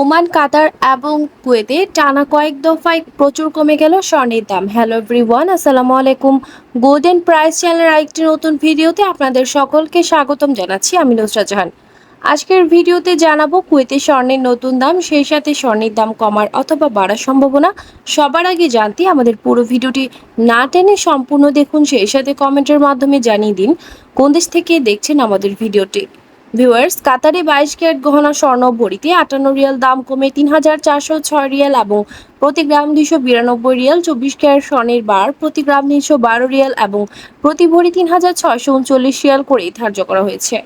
Oman, কাতার এবং কুয়েতে টানা কয়েক দফায় প্রচুর কমে গেল স্বর্ণের দাম। হ্যালো এভরিওয়ান আসসালামু আলাইকুম। গোল্ডেন প্রাইস চ্যানেলের আরেকটি নতুন ভিডিওতে আপনাদের সকলকে স্বাগতম জানাচ্ছি। আমি নুসরাত জাহান। আজকের ভিডিওতে জানাব কুয়েতে স্বর্ণের নতুন দাম, সেই সাথে স্বর্ণের দাম কমার অথবা বাড়ার সম্ভাবনা। সবার আগে জানতে আমাদের পুরো ভিডিওটি না টেনে সম্পূর্ণ দেখুন, সেই সাথে কমেন্টের মাধ্যমে জানিয়ে দিন কোন দেশ থেকে দেখছেন আমাদের ভিডিওটি। ভিউয়ার্স কাতারে বাইশ ক্যারেট গহনা স্বর্ণ ভরিতে আটান্ন রিয়াল দাম কমে তিন হাজার চারশো ছয় রিয়াল এবং প্রতি গ্রাম দুইশো বিরানব্বই রিয়াল, চব্বিশ ক্যারেট স্বর্ণের বার, প্রতি গ্রাম তিনশো বারো রিয়াল এবং প্রতি ভরি তিন হাজার ছয়শো উনচল্লিশ রিয়াল করে ধার্য করা হয়েছে।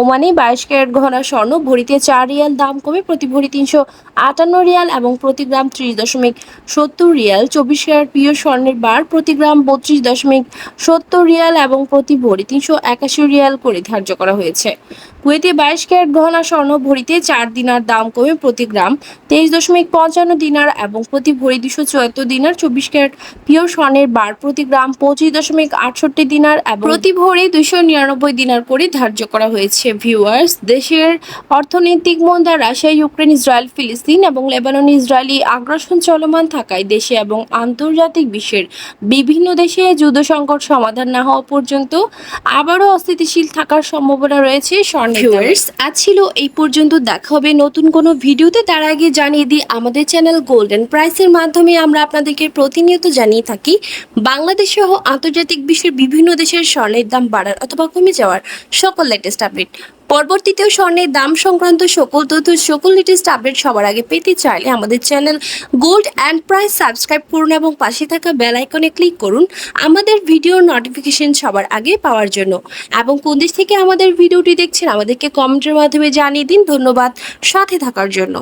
ওমানে বাইশ ক্যারেট গহনা স্বর্ণ, ভরিতে চার রিয়াল দাম কমে প্রতি ভরি তিনশো আটান্ন রিয়াল এবং প্রতি গ্রাম ত্রিশ দশমিক সত্তর রিয়াল, চব্বিশ ক্যারেট প্রিয় স্বর্ণের বার, প্রতি গ্রাম বত্রিশ দশমিক সত্তর রিয়াল এবং প্রতি ভরি তিনশো একাশি রিয়াল করে ধার্য করা হয়েছে। কুয়েতে বাইশ ক্যারেট গহনা স্বর্ণ, ভরিতে চার দিনার দাম কমে প্রতি গ্রাম তেইশ দশমিক পঞ্চান্ন দিনার এবং প্রতি ভরি দুশো চুয়াত্তর দিনার চব্বিশ ক্যারেট পিওর স্বর্ণের বার প্রতি গ্রাম পঁচিশ দশমিক আটষট্টি দিনার এবং প্রতি ভরি দুশো নিরানব্বই দিনার করে ধার্য করা হয়েছে। ভিউয়ার্স দেশের অর্থনৈতিক মন্দা রাশিয়া, ইউক্রেন, ইসরায়েল, ফিলিস্তিন এবং লেবানন, ইসরায়েলি আগ্রাসন চলমান থাকায় দেশে এবং আন্তর্জাতিক বিশ্বের বিভিন্ন দেশে যুদ্ধ সংকট সমাধান না হওয়া পর্যন্ত আবারও অস্থিতিশীল থাকার সম্ভাবনা রয়েছে স্বর্ণের ভিউয়ার্স আজ ছিল এই পর্যন্ত। দেখা হবে নতুন কোনো ভিডিওতে। তার আগে জানিয়ে দিই, আমাদের চ্যানেল গোল্ডেন প্রাইসের মাধ্যমে আমরা আপনাদেরকে প্রতিনিয়ত জানিয়ে থাকি, বাংলাদেশ সহ আন্তর্জাতিক বিশ্বের বিভিন্ন দেশের স্বর্ণের দাম বাড়ার অথবা কমে যাওয়ার সকল লেটেস্ট আপডেট পরবর্তীতেও স্বর্ণের দাম সংক্রান্ত সকল তথ্য, সকল লেটেস্ট আপডেট সবার আগে পেতে চাইলে আমাদের channel gold and price subscribe করুন এবং পাশে থাকা বেল আইকনে ক্লিক করুন আমাদের ভিডিওর নোটিফিকেশন সবার আগে পাওয়ার জন্য। এবং কোন দেশ থেকে আমাদের ভিডিওটি দেখছেন, আমাদেরকে কমেন্টের মাধ্যমে জানিয়ে দিন। ধন্যবাদ, সাথে থাকার জন্য।